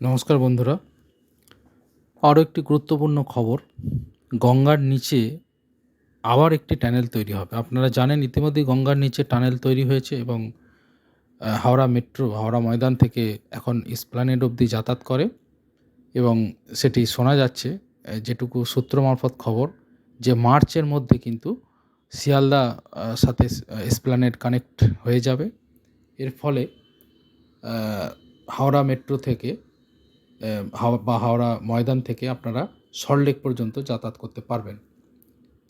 নমস্কার বন্ধুরা। আরও একটি গুরুত্বপূর্ণ খবর, গঙ্গার নিচে আবার একটি টানেল তৈরি হবে। আপনারা জানেন ইতিমধ্যেই গঙ্গার নিচে টানেল তৈরি হয়েছে এবং হাওড়া মেট্রো, হাওড়া ময়দান থেকে এখন ইসপ্লানেড অবধি যাতায়াত করে এবং সেটি শোনা যাচ্ছে যেটুকু সূত্র মারফত খবর যে মার্চের মধ্যে কিন্তু শিয়ালদা সাথে এসপ্লানেড কানেক্ট হয়ে যাবে। এর ফলে হাওড়া মেট্রো থেকে বা হাওড়া ময়দান থেকে আপনারা সল্টলেক পর্যন্ত যাতায়াত করতে পারবেন।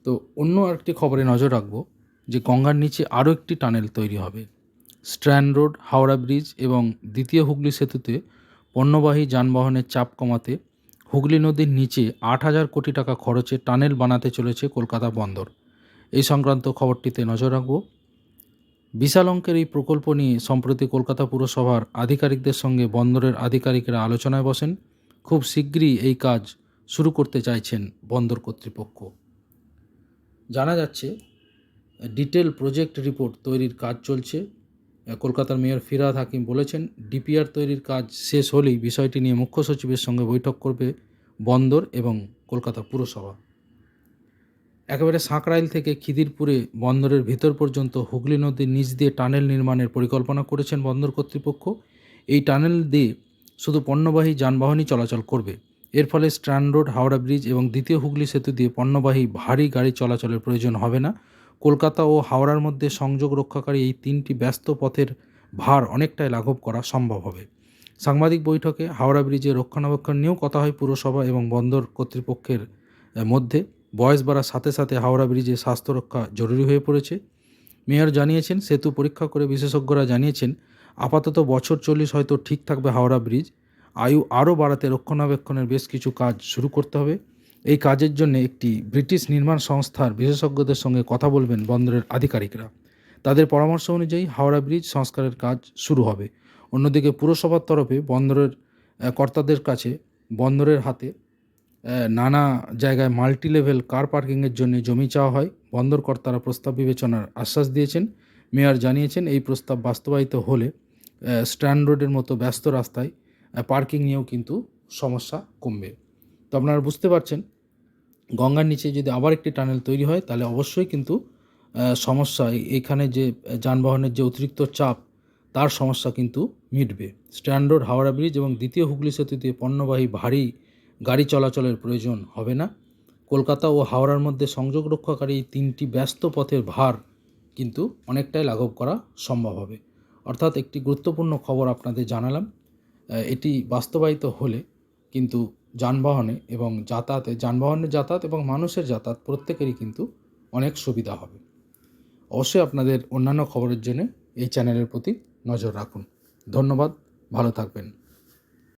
তো অন্য আরেকটি খবরে নজর রাখব যে গঙ্গার নিচে আরও একটি টানেল তৈরি হবে। স্ট্র্যান্ড রোড, হাওড়া ব্রিজ এবং দ্বিতীয় হুগলি সেতুতে পণ্যবাহী যানবাহনের চাপ কমাতে হুগলি নদীর নিচে আট হাজার কোটি টাকা খরচে টানেল বানাতে চলেছে কলকাতা বন্দর। এই সংক্রান্ত খবরটিতে নজর রাখব। বিশাল অঙ্কের এই প্রকল্প নিয়ে সম্প্রতি কলকাতা পুরসভার আধিকারিকদের সঙ্গে বন্দরের আধিকারিকরা আলোচনায় বসেন। খুব শীঘ্রই এই কাজ শুরু করতে চাইছেন বন্দর কর্তৃপক্ষ। জানা যাচ্ছে, ডিটেল প্রজেক্ট রিপোর্ট তৈরির কাজ চলছে। কলকাতার মেয়র ফিরাদ হাকিম বলেছেন, ডিপিআর তৈরির কাজ শেষ হলেই বিষয়টি নিয়ে মুখ্য সচিবের সঙ্গে বৈঠক করবে বন্দর এবং কলকাতা পুরসভা। একেবারে সাঁকরাইল থেকে খিদিরপুরে বন্দরের ভিতর পর্যন্ত হুগলি নদীর নিচ দিয়ে টানেল নির্মাণের পরিকল্পনা করেছেন বন্দর কর্তৃপক্ষ। এই টানেল দিয়ে শুধু পণ্যবাহী যানবাহনই চলাচল করবে। এর ফলে স্ট্র্যান্ড রোড, হাওড়া ব্রিজ এবং দ্বিতীয় হুগলি সেতু দিয়ে পণ্যবাহী ভারী গাড়ি চলাচলের প্রয়োজন হবে না। কলকাতা ও হাওড়ার মধ্যে সংযোগ রক্ষাকারী এই তিনটি ব্যস্ত পথের ভার অনেকটাই লাঘব করা সম্ভব হবে। সাংবাদিক বৈঠকে হাওড়া ব্রিজের রক্ষণাবেক্ষণ নিয়েও কথা হয় পুরসভা এবং বন্দর কর্তৃপক্ষের মধ্যে। বয়স বাড়ার সাথে সাথে হাওড়া ব্রিজে স্বাস্থ্য রক্ষা জরুরি হয়ে পড়েছে। মেয়র জানিয়েছেন, সেতু পরীক্ষা করে বিশেষজ্ঞরা জানিয়েছেন, আপাতত বছর চল্লিশ হয়তো ঠিক থাকবে হাওড়া ব্রিজ। আয়ু আরও বাড়াতে রক্ষণাবেক্ষণের বেশ কিছু কাজ শুরু করতে হবে। এই কাজের জন্য একটি ব্রিটিশ নির্মাণ সংস্থার বিশেষজ্ঞদের সঙ্গে কথা বলবেন বন্দরের আধিকারিকরা। তাদের পরামর্শ অনুযায়ী হাওড়া ব্রিজ সংস্কারের কাজ শুরু হবে। অন্যদিকে পুরসভার তরফে বন্দরের কর্তাদের কাছে বন্দরের হাতে নানা জায়গায় মাল্টি লেভেল কার পার্কিংয়ের জন্য জমি চাওয়া হয়। বন্দর কর্তারা প্রস্তাব বিবেচনার আশ্বাস দিয়েছেন। মেয়র জানিয়েছেন, এই প্রস্তাব বাস্তবায়িত হলে স্ট্যান্ড রোডের মতো ব্যস্ত রাস্তায় পার্কিং নিয়েও কিন্তু সমস্যা কমবে। তো আপনারা বুঝতে পারছেন, গঙ্গার নিচে যদি আবার একটি টানেল তৈরি হয়, তাহলে অবশ্যই কিন্তু সমস্যা এখানে যে যানবাহনের যে অতিরিক্ত চাপ, তার সমস্যা কিন্তু মিটবে। স্ট্যান্ড রোড, হাওড়া ব্রিজ এবং দ্বিতীয় হুগলি সেতুতে পণ্যবাহী ভারী গাড়ি চলাচলের প্রয়োজন হবে না। কলকাতা ও হাওড়ার মধ্যে সংযোগ রক্ষাকারী তিনটি ব্যস্ত পথের ভার কিন্তু অনেকটাই লাঘব করা সম্ভব হবে। অর্থাৎ একটি গুরুত্বপূর্ণ খবর আপনাদের জানালাম। এটি বাস্তবায়িত হলে কিন্তু যানবাহনে এবং যাতায়াতে, যানবাহনের যাতায়াত এবং মানুষের যাতায়াত প্রত্যেকেরই কিন্তু অনেক সুবিধা হবে। অবশ্যই আপনাদের অন্যান্য খবরের জন্য এই চ্যানেলের প্রতি নজর রাখুন। ধন্যবাদ, ভালো থাকবেন।